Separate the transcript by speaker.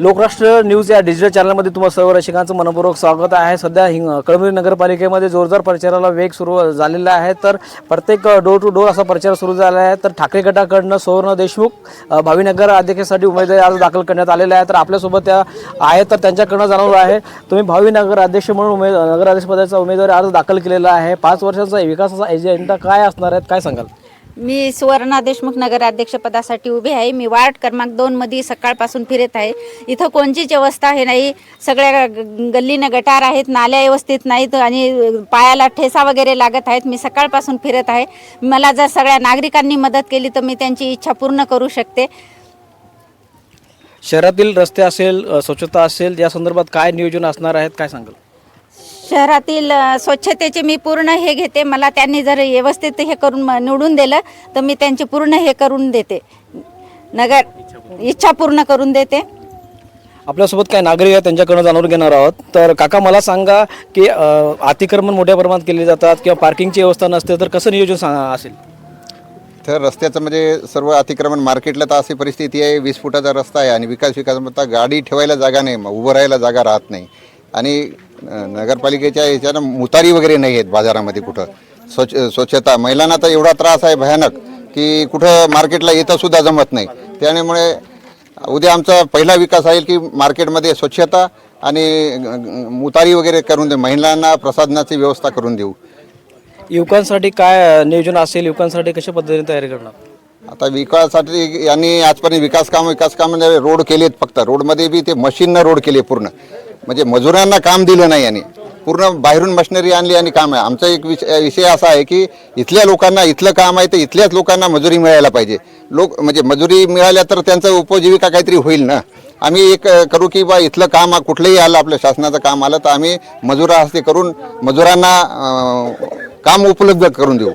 Speaker 1: Lokrashtra news या digital चॅनलमध्ये तुम्हाला सर्व रसिकांचं मनपूर्वक स्वागत आहे. सध्या हिंग कळमनुरी नगरपालिकेमध्ये जोरदार प्रचाराला वेग सुरू झालेला आहे. तर प्रत्येक डोर टू डोर असा प्रचार सुरू झाला आहे. तर ठाकरे गटाकडनं सुवर्ण देशमुख भावीनगर अध्यक्षासाठी उमेदवारी अर्ज दाखल करण्यात आलेला आहे. तर आपल्यासोबत त्या आहेत तर त्यांच्याकडनं जाणवलं आहे. तुम्ही भावीनगर अध्यक्ष म्हणून उमेद नगराध्यक्षपदाचा उमेदवारी अर्ज दाखल केलेला आहे. पाच वर्षाचा विकासाचा एजेंडा काय असणार आहेत काय सांगाल?
Speaker 2: मी सुवर्णा देशमुख नगराध्यक्षपदासाठी उभी आहे. मी वार्ड क्रमांक दोनमध्ये सकाळपासून फिरत आहे. इथं कोणचीच व्यवस्था हे नाही. सगळ्या ग- गल्लीनं गटार आहेत नाल्या व्यवस्थित नाहीत आणि पायाला ठेसा वगैरे लागत आहेत. मी सकाळपासून फिरत आहे. मला जर सगळ्या नागरिकांनी मदत केली तर मी त्यांची इच्छा पूर्ण करू शकते.
Speaker 1: शहरातील रस्ते असेल स्वच्छता असेल या संदर्भात काय नियोजन असणार आहेत काय सांगाल?
Speaker 2: शहरातील स्वच्छतेचे मी पूर्ण हे घेते. मला त्यांनी जर व्यवस्थित हे करून म- निवडून दिलं तर मी त्यांची पूर्ण हे करून देते. नगर इच्छा पूर्ण करून देते.
Speaker 1: आपल्यासोबत काय नागरिक आहेत त्यांच्याकडनं जाणून घेणार आहोत. तर काका मला सांगा की अतिक्रमण मोठ्या प्रमाणात केले जातात किंवा पार्किंगची व्यवस्था नसते तर कसं नियोजन असेल?
Speaker 3: तर रस्त्याचं म्हणजे सर्व अतिक्रमण मार्केटला तर अशी परिस्थिती आहे वीस फुटाचा रस्ता आहे आणि विकास विकास गाडी ठेवायला जागा नाही मग उभं राहायला जागा राहत नाही. आणि नगरपालिकेच्या ह्याच्यानं मुतारी वगैरे नाही आहेत बाजारामध्ये कुठं. स्वच्छ स्वच्छता महिलांना तर एवढा त्रास आहे भयानक की कुठं मार्केटला येतं सुद्धा जमत नाही. त्यामुळे उद्या आमचा पहिला विकास आहे की मार्केटमध्ये स्वच्छता आणि मुतारी वगैरे करून दे महिलांना प्रसाधनाची व्यवस्था करून देऊ.
Speaker 1: युवकांसाठी काय नियोजन असेल युवकांसाठी कशा पद्धतीने तयारी करणार?
Speaker 3: आता विकासासाठी यांनी आजपर्यंत विकास काम विकास काम रोड केलेत फक्त. रोडमध्ये बी ते मशीननं रोड केले पूर्ण. म्हणजे मजुरांना काम दिलं नाही यांनी. पूर्ण बाहेरून मशिनरी आणली आणि काम आहे. आमचा एक विषय विषय असा आहे की इथल्या लोकांना इथलं काम आहे तर इथल्याच लोकांना मजुरी मिळायला पाहिजे. लोक म्हणजे मजुरी मिळाल्या तर त्यांचं उपजीविका काहीतरी होईल ना? आम्ही एक करू की बा इथलं काम कुठलंही आलं आपल्या शासनाचं काम आलं तर आम्ही मजुरा हस्ते करून मजुरांना काम उपलब्ध करून देऊ.